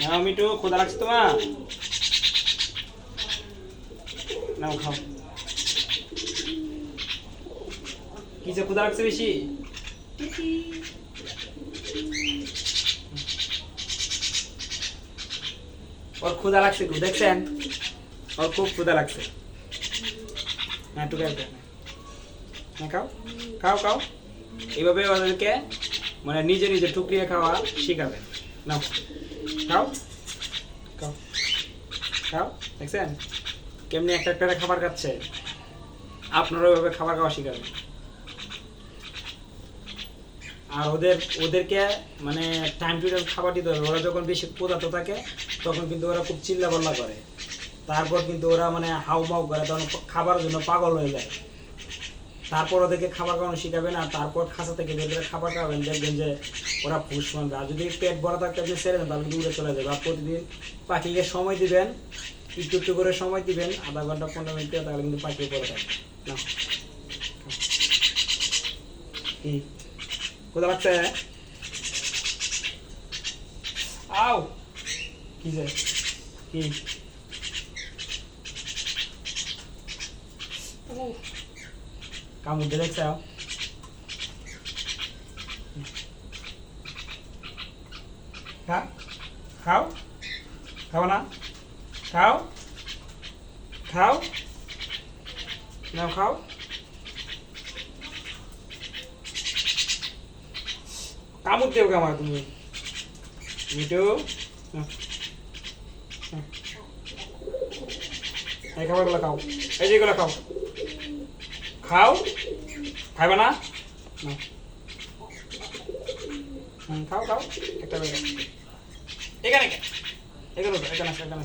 নাও me too ক্ষুধা লাগছে তোমার নাও খাও কিসে ক্ষুধা লাগছে বেশি ওর ক্ষুধা লাগছে খুব দেখছেন? ওর খুব ক্ষুধা লাগছে। হ্যাঁ টুকে হ্যাঁ খাও। খাও খাও। এইভাবে ওদেরকে মানে নিজে নিজে টুকরিয়ে খাওয়া শিখাবেন নাও। খাও। খাও। খাও। দেখছেন? কেমনি একটা একটা খাবার খাচ্ছে। আপনারা ওইভাবে খাবার খাওয়া শিখাবেন। আর ওদের, ওদেরকে মানে টাইম টু টাইম খাবার দিতে হবে ওরা যখন বেশি ক্ষুধার্ত থাকে, তখন কিন্তু ওরা খুব চিল্লা পাল্লা করে। তারপর কিন্তু ওরা মানে হাউ মাউ করে, তখন খাবারের জন্য পাগল হয়ে যায়। তারপর ওদেরকে খাবার খাওয়ানো শিখাবেন আর তারপর খাঁচা থেকে করে খাবার খাওয়াবেন। দেখবেন যে ওরা ফুস মানবে আর যদি পেট ভরা থাকতে আপনি ছেড়ে দেন, তাহলে উড়ে চলে যাবে। আর প্রতিদিন পাখিকে সময় দিবেন, একটু একটু করে সময় দিবেন, আধা ঘণ্টা, পনেরো মিনিট তাহলে কিন্তু পাখি পরে থাকবে না কোথা লাগছে আও কি যে কি কামড় দিয়ে দেখছে খা খাও খাও না খাও খাও নাও খাও কামড় দেও আমার তুমি মিটু। নাও। এই খাবারগুলো খাও এই যেগুলো খাও খাও খাইবে না খাও খাও একটা। এখানে? এখানে এখানে এখানে